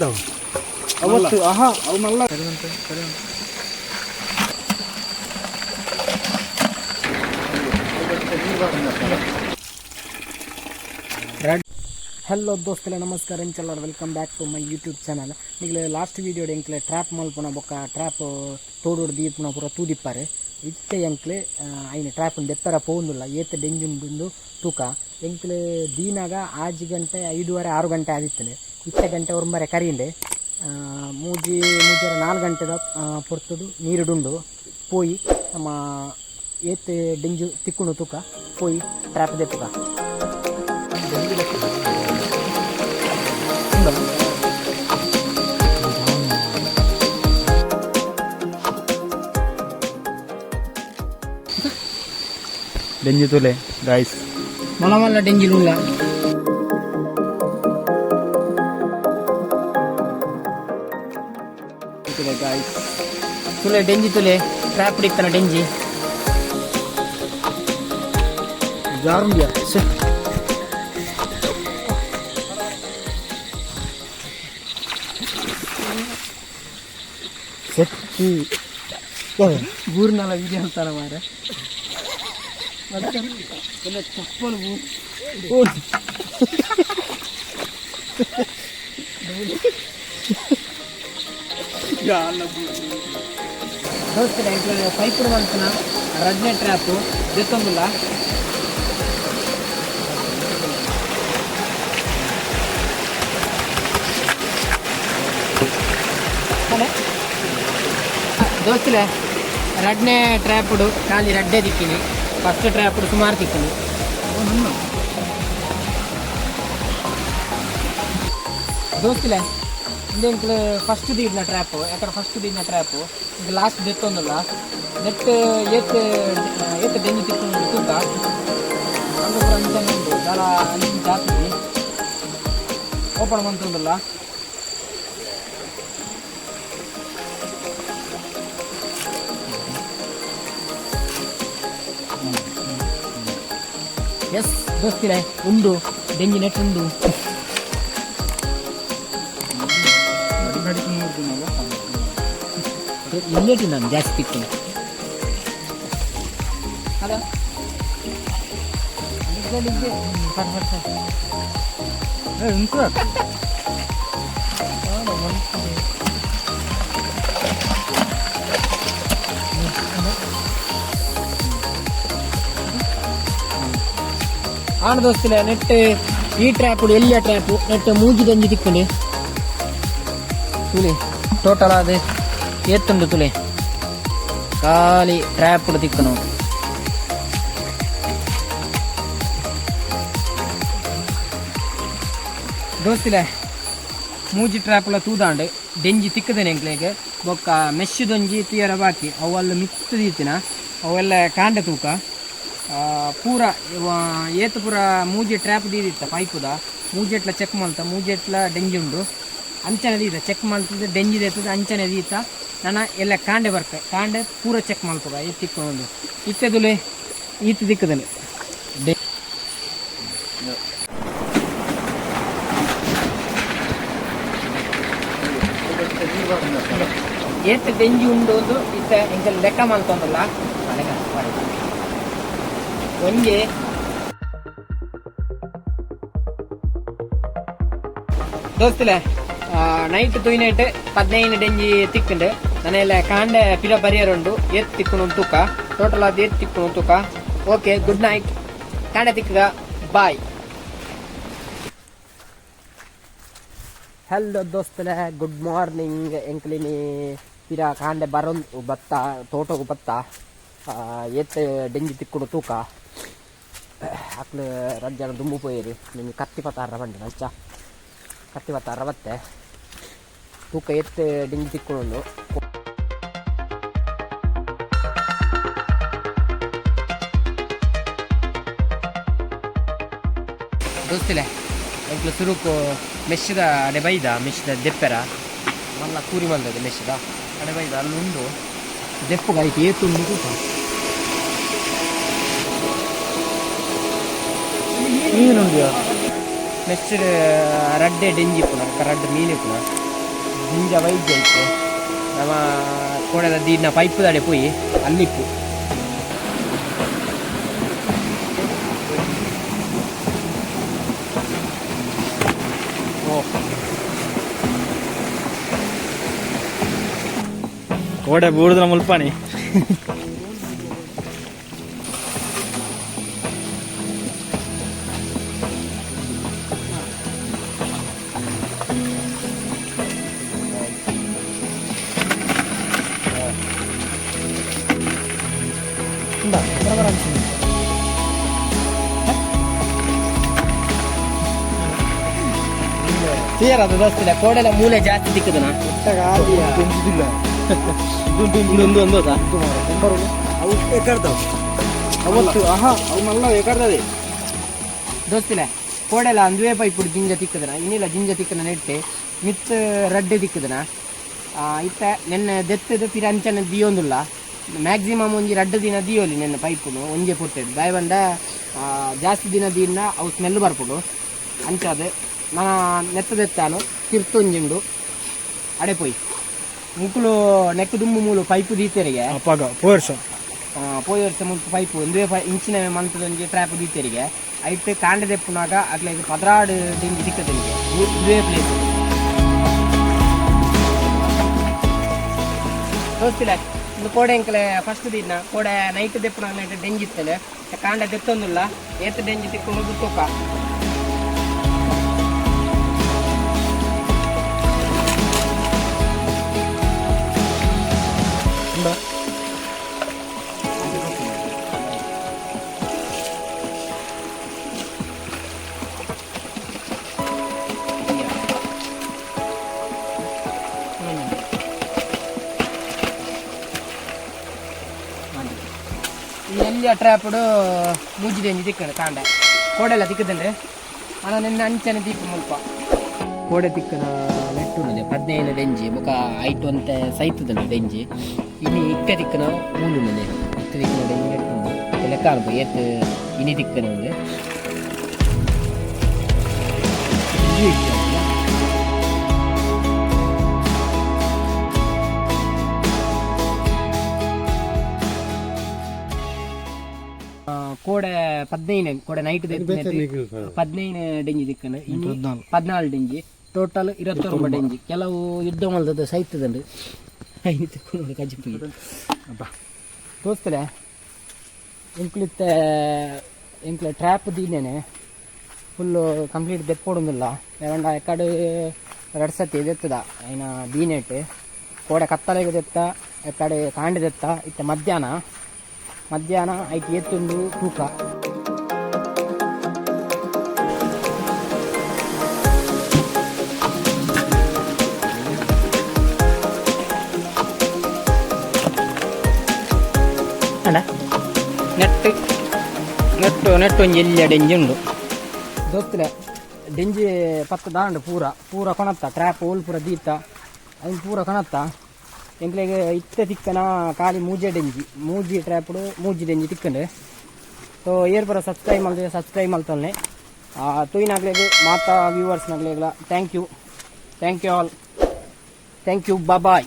ಎತ್ತಾವ ಅವತ್ತು ಆಹಾ. ಅವನ್ನೆಲ್ಲ ಹಲೋ ದೋಸ್ತಲೆ ನಮಸ್ಕಾರ ಎಂಚಲ್ಲ welcome back to my YouTube channel ಈಗಲೇ ಲಾಸ್ಟ್ ವೀಡಿಯೋ ಎಂಕ್ಲೆ ಟ್ರ್ಯಾಪ್ ಮಲ್ಪುನ ಬೊಕ್ಕ ಟ್ರ್ಯಾಪ್ ತೋಡೋಡು ದೀಪುನ ಪೂರ ತೂದಿಪ್ಪಾರೆ. ಇತ್ತೆ ಎಂಕ್ಲೆ ಐನ ಟ್ರ್ಯಾಪ್ ದೆಪ್ಪರ ಪೋಂದುಲ್ಲ ಏತ ಡೆಂಜುಂಡು ತೂಕ. ಎಂಕ್ಲೆ ದೀನಾಗ ಆಜಿ ಗಂಟೆ ಐದೂವರೆ ಆರು ಗಂಟೆ ಆದಿತ್ತಲೆ ಇತ್ತೆ ಗಂಟೆ ಒರ್ಮರೆ ಕರೀಂದೆ ಮೂಜಿ ಮೂಜರ ನಾಲ್ಕು ಗಂಟೆದ ಪೊರ್ತುಡು ನೀರುಡುಂಡು ಪೋಯಿ ನಮ್ಮ ಏತ್ ಡೆಂಜು ತಿಕ್ಕುಣು ತೂಕ ಪೋಯಿ ಟ್ರ್ಯಾಪ್ ತೂಕ. ಡೆಂಜಿ ತುಲೆ ಗಾಯ್ಸ್ ಮಲ್ಲ ಮಲ್ಲ ಡೆಂಜಿಲುಲ್ಲ ಗಾಯ್ಸ್ ತುಲೆ ಡೆಂಜಿ ತುಲೆ ಟ್ರ್ಯಾಪ್ ಹಿಡಿತಾನ ಡೆಂಜಿ. ಜಾರುಂಡ್ಯ? ಸೆಟ್ಟಿ ಊರಿನೆಲ್ಲ ವಿಡಿಯೋ ಅಂತಾರ ಮಾರ ಎಲ್ಲ ಚಪ್ಪಲ್ ದೋಸ್ತರ ಇಟ್ಕೊಂಡು ಪೈಪುರ ಮನಸ್ಸಿನ ರಜನೆ ಟ್ರ್ಯಾಪು ಜೊತ್ತೊಂದಿಲ್ಲ ದೋಸ್ತಲೆ ರಡ್ನೆ ಟ್ರ್ಯಾಪುಡು ಖಾಲಿ ರಡ್ಡೆ ದಿಕ್ಕಿನಿ ಫಸ್ಟ್ ಟ್ರ್ಯಾಪುಡು ಸುಮಾರು ದಿಕ್ಕಿನಿ ದೋಸ್ತಲೆ దీంట్లో ఫస్ట్ దిగిన ట్రాప్ ఎక్కడ ఫస్ట్ దిగిన ట్రాప్ ఇంక లాస్ట్ డెత్ ఉందల నెట్ ఎత్ ఎత్ డెంగి తిప్పుకుంది తిప్ప అందుకు అంచనా ఉంది చాలా అంచనా జాతుంది ఓపెన్ మంతుందಲ್ಲ ಎಸ್ ದೋಸ್ತಿರೇ ಉಂಡು ಡೆಂಗಿ ನೆಟ್ ಉಂಡು ಮುಂದೇಟಿ ನಾನು ಜಾಸ್ತಿ ತಿಕ್ತೀನಿ ಹಲೋ ആണ് ദോസ്തിലെ നെറ്റ് ഈ ട്രാപ്പ് എല്ലാ ട്രാപ്പ് നെറ്റ് മൂഞ്ചി തഞ്ചി തിക്കണ്ടേ ടോട്ടൽ അത് ಎತ್ತುಂಡು ತುಳಿ ಖಾಲಿ ಟ್ರ್ಯಾಪ್ ತಿಕ್ಕನು ದೋಸ್ತಿಲೆ, ಮೂಜಿ ಟ್ರ್ಯಾಪ್ಲ ತೂದಾಂಡು, ಡೆಂಜಿ ತಿಕ್ಕದೇನೆ ಎಂಕ್ಲೆಗೆ. ಬೊಕ್ಕ ಮೆಶ್ಶಿದೊಂಜಿ ತೀಯರ ಬಾಕಿ ಅವೆಲ್ಲ ಮಿಕ್ಸ್ ದೀತಿನ ಅವೆಲ್ಲ ಕಾಂಡ ತೂಕ. ಪೂರ ಏತು ಪೂರ ಮೂಜಿ ಟ್ರ್ಯಾಪ್ ದೀದಿತ್ತ ಪೈಪುದ. ಮೂಜೆಟ್ಲ ಚೆಕ್ ಮಾಡ್ತಾ ಮೂಜೆಟ್ಲ ಡೆಂಜಿ ಉಂಡು. ಅಂಚನೆ ದೀತ, ಚೆಕ್ ಮಾಡ್ತಿದ್ದೆ ಡೆಂಜಿ ದೇತದ, ಅಂಚನೆ ದೀತ. ನನ್ನ ಎಲ್ಲ ಕಾಂಡೆ ಬರ್ತೆ. ಕಾಂಡೆ ಪೂರ ಚೆಕ್ ಮಾಡ್ತದ ಈ ತಿಕ್ಕೊಂಡು ಇತ್ತೆದುಲೆ ಈತ ದಿಕ್ಕದಲ್ಲಿ. ಡೆ ಏತ್ ಡೆಂಜಿ ಉಂಡು ಒಂದು, ಇತ್ತ ಇಂಕ ಲೆಕ್ಕ ಮಾಡ್ಕೊಂಡಲ್ಲ? ದೋಸ್ತಲೆ ನೈಟ್ ತುಯ್ನೈಟ್ ಪದ್ನೈದು ಡೆಂಜಿ ತಿಕ್ಕಂಡು. ನನ್ನೆಲ್ಲ ಕಾಂಡೆ ಪಿರ ಉಂಡು ಏತ್ ತಿಕ್ಕುನು ತೂಕ ಟೋಟಲ್ ಅದು ಏತ್ ತಿಕ್ಕುನು ತೂಕ. ಓಕೆ ಗುಡ್ ನೈಟ್ ಕಾಂಡೆ ತಿಕ್ಕಗ ಬಾಯ್ ಹಲೋ ದೋಸ್ತಲೆ ಗುಡ್ ಮಾರ್ನಿಂಗ್ ಎಂಕ್ಲಿನಿ. ಪಿರ ಕಾಂಡೆ ಬರೊಂದು ಬತ್ತ, ತೋಟಗು ಬತ್ತ ಏತ್ ಡೆಂಜಿ ತಿಕ್ಕುಡು ತೂಕ. ಅಕ್ಲು ರಜ್ಜನ ದುಂಬು ಪೋಯಿರಿ ನಿಮ್ಗೆ ಕತ್ತಿ ಪತ್ತಾರ ಬಂಡೆ, ನಂಚ. ಕತ್ತಿ ಪತ್ತಾರ ಬತ್ತೆ. ತೂಕ ಎತ್ತು ಡಿಂಗಿ ತಿಕ್ಕೊಂಡು ದೋಸ್ತಿಲೆ ಎಂಕ್ಲು ಸುರುಕು ಮೆಶ್ಶದ ಅಡೆ ಬೈದ, ಮೆಶ್ಶದ ದೆಪ್ಪೆರ. ಮಲ್ಲ ಕೂರಿ ಮಂದದ ಮೆಶ್ಶದ ಅಡೆ ಬೈದ ಅಲ್ಲುಂಡು ದೆಪ್ಪುಗಾಯ್ತು ಏತುಂಡು ಕೂತ ಮೀನುಂಡು ನೆಕ್ಸ್ಟ್ ರಡ್ಡೆ ಡೆಂಜಿ ಪುನ ರಡ್ಡ ಮೀನು ಪುನ. ಜಿಂಜ ವೈದ್ಯ ಇತ್ತು ನಮ್ಮ ಕೋಣದ ದೀನ ಪೈಪ್ ದಾಡೆ ಪೋಯಿ, ಅಲ್ಲಿಪ್ಪು. ಕೋಡೆ ಬೂಡಿದ್ರ ಮುಲ್ಪಾಣಿ ಇಂದ ಬರಬರ ಕ್ಲಿಯರ್ ಅದು ದೋಸ್ತಿಲ್ಲ ಕೋಡೆಲ್ಲ ಮೂಲೆ ಜಾಸ್ತಿ ಒಂದು ಒಂದು ಅವು ಅವತ್ತು ಆಹಾ ದೋಸ್ತಿಲ್ಲ ಕೋಡೆಲ್ಲ ಅಂದ್ವೇ ಪೈಪ್ ಜಿಂಜ ತಿಕ್ಕದನ ಇನ್ನಿಲ್ಲ ಜಿಂಜ ತಿಕ್ಕನ ನೆಟ್ಟೆ. ಮಿತ್ ರಡ್ಡೆ ತಿಕ್ಕದನ ಇತ್ತ ನೆನ್ನೆ ದೆತ್ತದ ಪಿರ ಅಂಚನೆ ದಿಯೊಂದುಲ್ಲ. ಮ್ಯಾಕ್ಸಿಮಮ್ ಒಂಜಿ ರಡ್ಡ ದಿನ ದಿಯೋಲಿ ನೆನ್ನೆ ಪೈಪುನು ಒಂಜೆ ಪುಟ್ಟೆ ಬಾಯ್ ಬಂದ ಜಾಸ್ತಿ ದಿನ ದಿನ ಅವು ಸ್ಮೆಲ್ ಬರ್ಪುಡು. ಅಂಚದು ನೆತ್ತ ದೆತ್ತಾನು ತಿರ್ತೊಂಜಿಂಡು ಅಡೆ ಪೋಯ್. ಮುಕ್ಕಳು ನೆಕ್ಕು ದುಮ್ಮು ಮೂಲು ಪೈಪು ದೀತೆರಿಗೆ. ಅಪ್ಪಾಗ ಪೋರ್ಸ ಆ, ಪೋಯಿ ವರ್ಷ ಮುಲ್ಪ ಪೈಪು. ಒಂದೇ ಪೈ ಇಂಚಿನ ಮಂತದೊಂಜಿ ಟ್ರ್ಯಾಪ್ ದೀತೆರಿಗೆ. ಐತೆ ಕಾಂಡೆ ದೆಪ್ಪುನಾಗ ಅಗ್ಲ ಇದು ಪದ್ರಾಡು ದಿಂಜಿ ದಿಕ್ಕದನಿಗೆ ಇದುವೇ ಪ್ಲೇಸ್ ದೋಸ್ತಿಲ್ಲ ಇದು ಕೋಡೆ ಅಂಕಲೆ ಫಸ್ಟ್ ದಿನ ಕೋಡೆ ನೈಟ್ ದೆಪ್ಪುನಾಗ ನೈಟ್ ಡೆಂಜಿ ಇತ್ತಲೆ ದೆತ್ತೊಂದುಲ್ಲ. ಏತ್ ಡೆಂಜಿ ತಿಕ್ಕೊಂಡು ಗುತ್ತೋಕ ಎಲ್ಲಿ ಟ್ರ್ಯಾಪಡು ಮೂಜಿ ರೇಂಜ್ ತಿಕ್ಕಣ ತಾಂಡ. ಕೋಡೆಲ್ಲ ತಿಕ್ಕದಂದ್ರೆ ಅಲ್ಲ ನಿನ್ನ ಅಂಚನೆ ತಿಕ್ಕ ಮುಲ್ಪ. ಕೋಡೆ ತಿಕ್ಕನ ನೆಟ್ಟುಂಡೆ ಹದಿನೈದು ಡೆಂಜಿ, ಮುಖ ಐಟು ಅಂತ ಸೈತದಲ್ಲಿ ಡೆಂಜಿ. ಇಲ್ಲಿ ಇಕ್ಕ ತಿಕ್ಕನ ಮೂಲು ಮನೆ ತಿಕ್ಕನ ಲೆಕ್ಕ ಅನ್ಬೋ ಏತ್ ಇನಿ ತಿಕ್ಕನ ಒಂದು ಕೋಡೆ ಪದ್ನೈದು ಕೋಡ ನೈಟ್ ಪದ್ನೈದು ಡೆಂಜಿ ದಿಕ್ಕನ ಇನ್ನು ಪದ್ನಾಲು ಡೆಂಜಿ. ಟೋಟಲ್ ಇರತ್ತೊಂಬ ಡೆಂಜಿ. ಕೆಲವು ಯುದ್ಧ ಮಲ್ದದ ಸೈತದಂಡು ಐದು ತಿಕ್ಕೊಂಡು ಕಜ್ಜಿ ತೋರಿಸ್ತಲೆ ಎಂಕ್ಲಿತ್ತ ಎಂಕ್ಲ ಟ್ರ್ಯಾಪ್ ದೀನೇನೆ ಫುಲ್ಲು ಕಂಪ್ಲೀಟ್ ದೆಪ್ಪೊಡೊಂದಿಲ್ಲ ಎರಡ ಎಕಡೆ ಎರಡು ಸತಿ ಎದೆತ್ತದ. ಐನ ದೀನೆಟ್ ಕೋಡೆ ಕತ್ತಲೆಗೆ ದೆತ್ತ ಎಕಡೆ ಕಾಂಡದೆತ್ತ ಇತ್ತ ಮಧ್ಯಾಹ್ನ. ಮಧ್ಯಾಹ್ನ ಐಟಿ ಎತ್ತೊಂದು ತೂಕ ಅಲ್ಲ ನೆಟ್ಟು ನೆಟ್ಟು ನೆಟ್ಟು ಒಂಜಿ ಎಲ್ಲಿ ಡೆಂಜಿ ಉಂಡು ದೋಸ್ತಲೆ ಡೆಂಜಿ ಪತ್ತ ದಾಂಡು ಪೂರ ಪೂರ ಕೊಣತ್ತ ಟ್ರ್ಯಾಪ್ ಓಲ್ ಪೂರ ದೀತ ಅದನ್ನ ಪೂರ ಕೊಣತ್ತ ಎಂಕ್ಲೆಗೆ ಇತ್ತೆ ತಿಕ್ಕನ ಕಾಲಿ ಮೂಜೆ ಡೆಂಜಿ, ಮೂಜಿ ಟ್ರ್ಯಾಪ್ಡು, ಮೂಜಿ ಡೆಂಜಿ ತಿಕ್ಕಂಡು ಸೊ ಏರ್ ಪರ ಸಬ್ಸ್ಕ್ರೈಬ್ ಮಾಡ್ತೀವಿ ಸಬ್ಸ್ಕ್ರೈಬ್ ಮಾಡ್ತಾನೆ ತುಯ್ನಾಗ್ಲೇಗೆ ಮಾತಾ ವ್ಯೂವರ್ಸ್ನಾಗ್ಲೇಗಲ thank you thank you all thank you bye